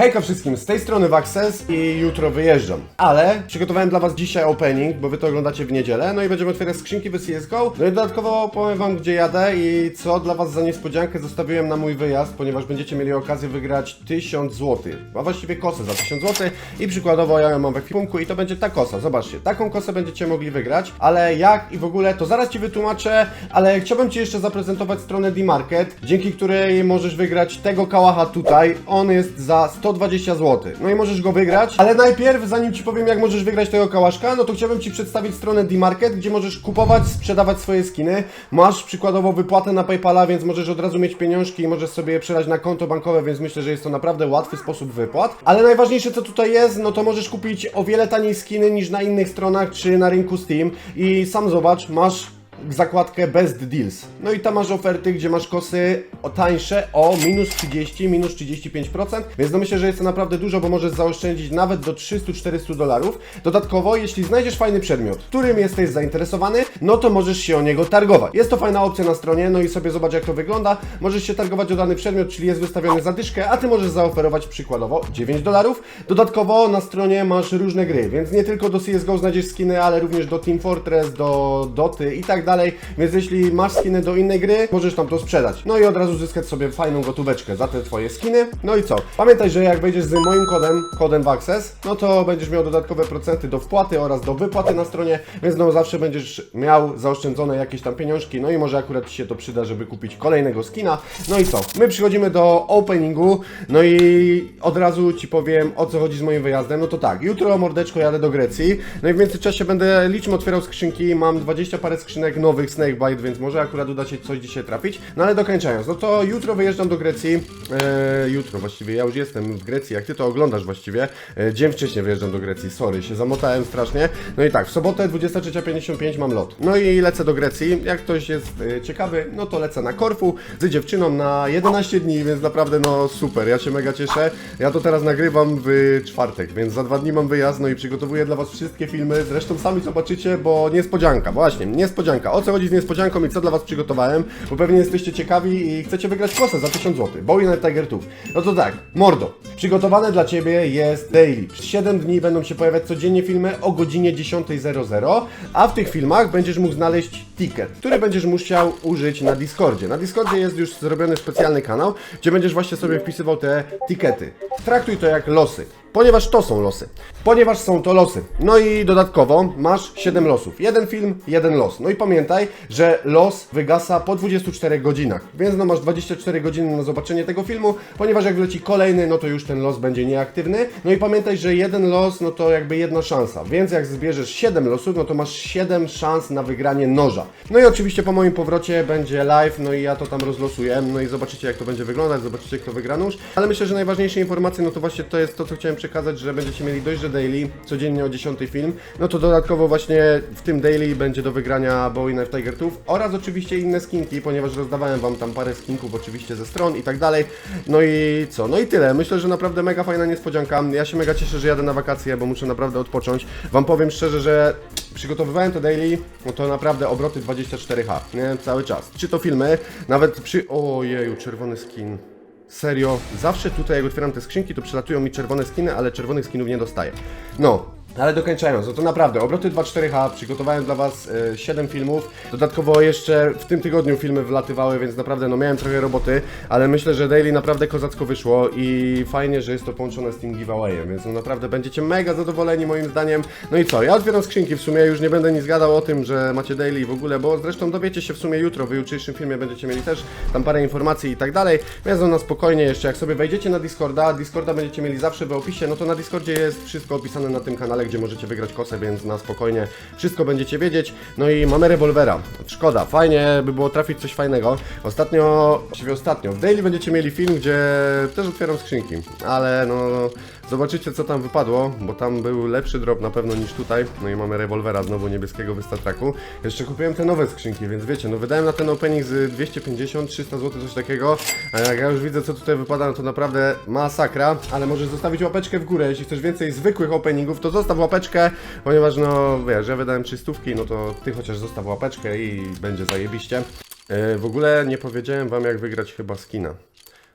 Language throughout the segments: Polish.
Hejka wszystkim, z tej strony Waxes i jutro wyjeżdżam. Ale przygotowałem dla was dzisiaj opening, bo wy to oglądacie w niedzielę, no i będziemy otwierać skrzynki w CSGO. No i dodatkowo powiem wam gdzie jadę i co dla was za niespodziankę zostawiłem na mój wyjazd, ponieważ będziecie mieli okazję wygrać 1000 zł. A właściwie kosę za 1000 zł i przykładowo ja ją mam we ekwipunku i to będzie ta kosa. Zobaczcie, taką kosę będziecie mogli wygrać, ale jak i w ogóle to zaraz ci wytłumaczę, ale chciałbym ci jeszcze zaprezentować stronę D-Market, dzięki której możesz wygrać tego kałacha tutaj. On jest za 120 zł. No i możesz go wygrać, ale najpierw, zanim ci powiem, jak możesz wygrać tego kałaszka, no to chciałbym ci przedstawić stronę D-Market, gdzie możesz kupować, sprzedawać swoje skiny. Masz przykładowo wypłatę na PayPala, więc możesz od razu mieć pieniążki i możesz sobie przelać na konto bankowe, więc myślę, że jest to naprawdę łatwy sposób wypłat. Ale najważniejsze, co tutaj jest, no to możesz kupić o wiele taniej skiny niż na innych stronach czy na rynku Steam. I sam zobacz, masz zakładkę Best Deals. No i tam masz oferty, gdzie masz kosy o tańsze o minus 30, minus 35%, więc no myślę, że jest to naprawdę dużo, bo możesz zaoszczędzić nawet do 300-400 dolarów. Dodatkowo, jeśli znajdziesz fajny przedmiot, którym jesteś zainteresowany, no to możesz się o niego targować. Jest to fajna opcja na stronie, no i sobie zobacz jak to wygląda. Możesz się targować o dany przedmiot, czyli jest wystawiony za dyszkę, a ty możesz zaoferować przykładowo 9 dolarów. Dodatkowo na stronie masz różne gry, więc nie tylko do CSGO znajdziesz skiny, ale również do Team Fortress, do Doty i tak dalej. Więc jeśli masz skiny do innej gry, możesz tam to sprzedać. No i od razu zyskać sobie fajną gotóweczkę za te twoje skiny. No i co? Pamiętaj, że jak wejdziesz z moim kodem, kodem WAXES, no to będziesz miał dodatkowe procenty do wpłaty oraz do wypłaty na stronie, więc no zawsze będziesz miał zaoszczędzone jakieś tam pieniążki, no i może akurat Ci się to przyda, żeby kupić kolejnego skina. No i co? My przychodzimy do openingu, no i od razu Ci powiem o co chodzi z moim wyjazdem. No to tak, jutro mordeczko jadę do Grecji, no i w międzyczasie będę liczmy otwierał skrzynki, mam 20 parę skrzynek nowych Snakebite, więc może akurat uda się coś dzisiaj trafić. No ale dokończając, no to jutro wyjeżdżam do Grecji, eee, jutro właściwie, ja już jestem w Grecji, jak Ty to oglądasz właściwie, e, dzień wcześniej wyjeżdżam do Grecji, sorry, się zamotałem strasznie. No i tak, w sobotę 23.55 mam lot. No i lecę do Grecji, jak ktoś jest e, ciekawy, no to lecę na Korfu z dziewczyną na 11 dni, więc naprawdę no super, ja się mega cieszę. Ja to teraz nagrywam w czwartek, więc za dwa dni mam wyjazd, no i przygotowuję dla Was wszystkie filmy, zresztą sami zobaczycie, bo niespodzianka, właśnie, niespodzianka. O co chodzi z niespodzianką i co dla Was przygotowałem, bo pewnie jesteście ciekawi i chcecie wygrać kosę za 1000 zł. Bowie Night Tiger Tooth. No to tak, mordo, przygotowane dla Ciebie jest daily. Przez 7 dni będą się pojawiać codziennie filmy o godzinie 10.00, a w tych filmach będziesz mógł znaleźć ticket, który będziesz musiał użyć na Discordzie. Na Discordzie jest już zrobiony specjalny kanał, gdzie będziesz właśnie sobie wpisywał te tikety. Traktuj to jak losy. Ponieważ to są losy. Ponieważ są to losy. No i dodatkowo masz 7 losów. Jeden film, jeden los. No i pamiętaj, że los wygasa po 24 godzinach. Więc no masz 24 godziny na zobaczenie tego filmu, ponieważ jak wleci kolejny, no to już ten los będzie nieaktywny. No i pamiętaj, że jeden los, no to jakby jedna szansa. Więc jak zbierzesz 7 losów, no to masz 7 szans na wygranie noża. No i oczywiście po moim powrocie będzie live, no i ja to tam rozlosuję. No i zobaczycie jak to będzie wyglądać, zobaczycie kto wygra nóż. Ale myślę, że najważniejsze informacje, no to właśnie to jest to, co chciałem przekazać, że będziecie mieli dość, że daily, codziennie o 10 film, no to dodatkowo właśnie w tym daily będzie do wygrania Bowie Knife Tiger Tooth oraz oczywiście inne skinki, ponieważ rozdawałem Wam tam parę skinków oczywiście ze stron i tak dalej. No i co? No i tyle. Myślę, że naprawdę mega fajna niespodzianka. Ja się mega cieszę, że jadę na wakacje, bo muszę naprawdę odpocząć. Wam powiem szczerze, że przygotowywałem to daily, no to naprawdę obroty 24H, nie? Cały czas. Czy to filmy, nawet przy... Ojeju, czerwony skin. Serio, zawsze tutaj jak otwieram te skrzynki, to przylatują mi czerwone skiny, ale czerwonych skinów nie dostaję. No, ale dokończając, no to naprawdę, obroty 2.4H, przygotowałem dla Was e, 7 filmów, dodatkowo jeszcze w tym tygodniu filmy wlatywały, więc naprawdę no miałem trochę roboty, ale myślę, że daily naprawdę kozacko wyszło i fajnie, że jest to połączone z tym giveawayem, więc no naprawdę będziecie mega zadowoleni moim zdaniem. No i co, ja otwieram skrzynki, w sumie już nie będę nic gadał o tym, że macie daily w ogóle, bo zresztą dowiecie się w sumie jutro, w jutrzejszym filmie będziecie mieli też tam parę informacji i tak dalej, więc no na spokojnie jeszcze, jak sobie wejdziecie na Discorda, Discorda będziecie mieli zawsze w opisie, no to na Discordzie jest wszystko opisane na tym kanale, gdzie możecie wygrać kosę, więc na spokojnie wszystko będziecie wiedzieć. No i mamy rewolwera. Szkoda, fajnie by było trafić coś fajnego. Ostatnio, właściwie ostatnio, w Daily będziecie mieli film, gdzie też otwieram skrzynki, ale no zobaczycie co tam wypadło, bo tam był lepszy drop na pewno niż tutaj. No i mamy rewolwera znowu niebieskiego w Statraku. Jeszcze kupiłem te nowe skrzynki, więc wiecie, no wydałem na ten opening z 250, 300 zł, coś takiego. A jak ja już widzę co tutaj wypada, no to naprawdę masakra, ale możesz zostawić łapeczkę w górę, jeśli chcesz więcej zwykłych openingów, to zostaw łapeczkę, ponieważ no wiesz, ja wydałem 300, no to ty chociaż zostaw łapeczkę i będzie zajebiście. E, w ogóle nie powiedziałem wam jak wygrać chyba skina.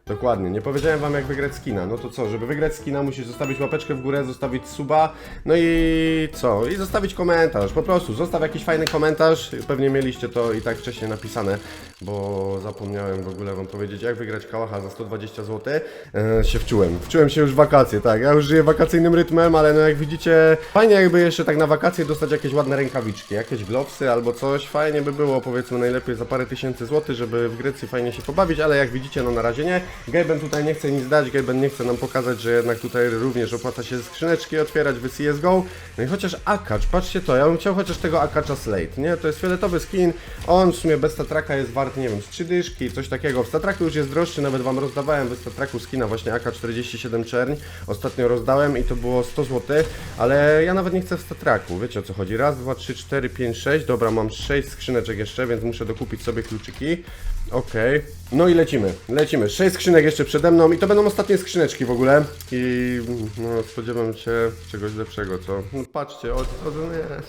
Dokładnie, nie powiedziałem wam jak wygrać skina. No to co, żeby wygrać skina musisz zostawić łapeczkę w górę, zostawić suba, no i co? I zostawić komentarz, po prostu zostaw jakiś fajny komentarz. Pewnie mieliście to i tak wcześniej napisane, bo zapomniałem w ogóle wam powiedzieć jak wygrać kałacha za 120 zł. E, się wczułem, wczułem się już w wakacje, tak. Ja już żyję wakacyjnym rytmem, ale no jak widzicie, fajnie jakby jeszcze tak na wakacje dostać jakieś ładne rękawiczki, jakieś glowsy albo coś. Fajnie by było, powiedzmy najlepiej za parę tysięcy złotych, żeby w Grecji fajnie się pobawić, ale jak widzicie, no na razie nie. Gaben tutaj nie chce nic dać, Gaben nie chce nam pokazać, że jednak tutaj również opłaca się skrzyneczki otwierać w CSGO. No i chociaż Akacz, patrzcie to, ja bym chciał chociaż tego Akacza Slate, nie? To jest fioletowy skin, on w sumie bez statraka jest wart, nie wiem, z 3 dyszki, coś takiego. W statraku już jest droższy, nawet wam rozdawałem bez statraku skina właśnie AK-47 czerń. Ostatnio rozdałem i to było 100 zł, ale ja nawet nie chcę w statraku, wiecie o co chodzi. Raz, dwa, trzy, cztery, pięć, sześć, dobra, mam 6 skrzyneczek jeszcze, więc muszę dokupić sobie kluczyki. Okej, no i lecimy, lecimy. 6 skrzynek jeszcze przede mną i to będą ostatnie skrzyneczki w ogóle. I no, spodziewam się czegoś lepszego, co? No, patrzcie, o, o, nie.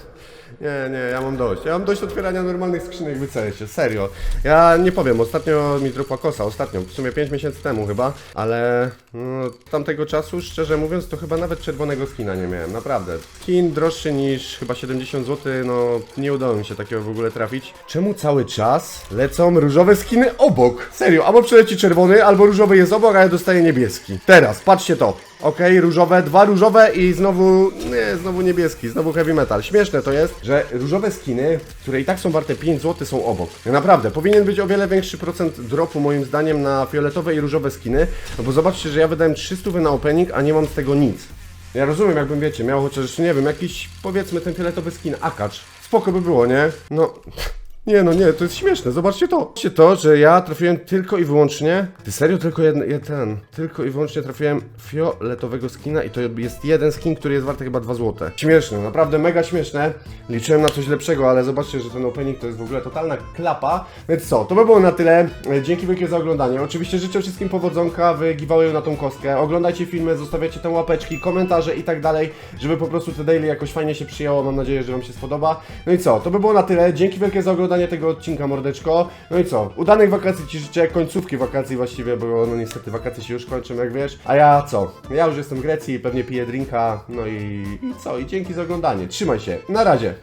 Nie, nie, ja mam dość. Ja mam dość otwierania normalnych skrzynek w CS-ie, serio. Ja nie powiem, ostatnio mi dropła kosa, ostatnio, w sumie 5 miesięcy temu chyba, ale no, tamtego czasu, szczerze mówiąc, to chyba nawet czerwonego skina nie miałem, naprawdę. Skin droższy niż chyba 70 zł, no nie udało mi się takiego w ogóle trafić. Czemu cały czas lecą różowe skiny obok? Serio, albo przeleci czerwony, albo różowy jest obok, a ja dostaję niebieski. Teraz, patrzcie to. Okej, różowe, dwa różowe i znowu, nie, znowu niebieski, znowu heavy metal. Śmieszne to jest, że różowe skiny, które i tak są warte 5 zł, są obok. Naprawdę, powinien być o wiele większy procent dropu moim zdaniem na fioletowe i różowe skiny, no bo zobaczcie, że ja wydałem 300 na opening, a nie mam z tego nic. Ja rozumiem, jakbym, wiecie, miał chociaż, nie wiem, jakiś, powiedzmy, ten fioletowy skin, akacz. Spoko by było, nie? No... Nie no nie, to jest śmieszne, zobaczcie to. Zobaczcie to, że ja trafiłem tylko i wyłącznie. Ty serio tylko jeden, je- ten. Tylko i wyłącznie trafiłem fioletowego skina i to jest jeden skin, który jest warty chyba 2 zł. Śmieszne, naprawdę mega śmieszne. Liczyłem na coś lepszego, ale zobaczcie, że ten opening to jest w ogóle totalna klapa. Więc co, to by było na tyle. E, Dzięki wielkie za oglądanie. Oczywiście życzę wszystkim powodzonka w na tą kostkę. Oglądajcie filmy, zostawiacie te łapeczki, komentarze i tak dalej, żeby po prostu te daily jakoś fajnie się przyjęło. Mam nadzieję, że Wam się spodoba. No i co, to by było na tyle. Dzięki wielkie za oglądanie tego odcinka, mordeczko. No i co, udanych wakacji Ci życzę, końcówki wakacji właściwie, bo no niestety wakacje się już kończą, jak wiesz. A ja co, ja już jestem w Grecji, pewnie piję drinka, no i, i co, i dzięki za oglądanie. Trzymaj się, na razie.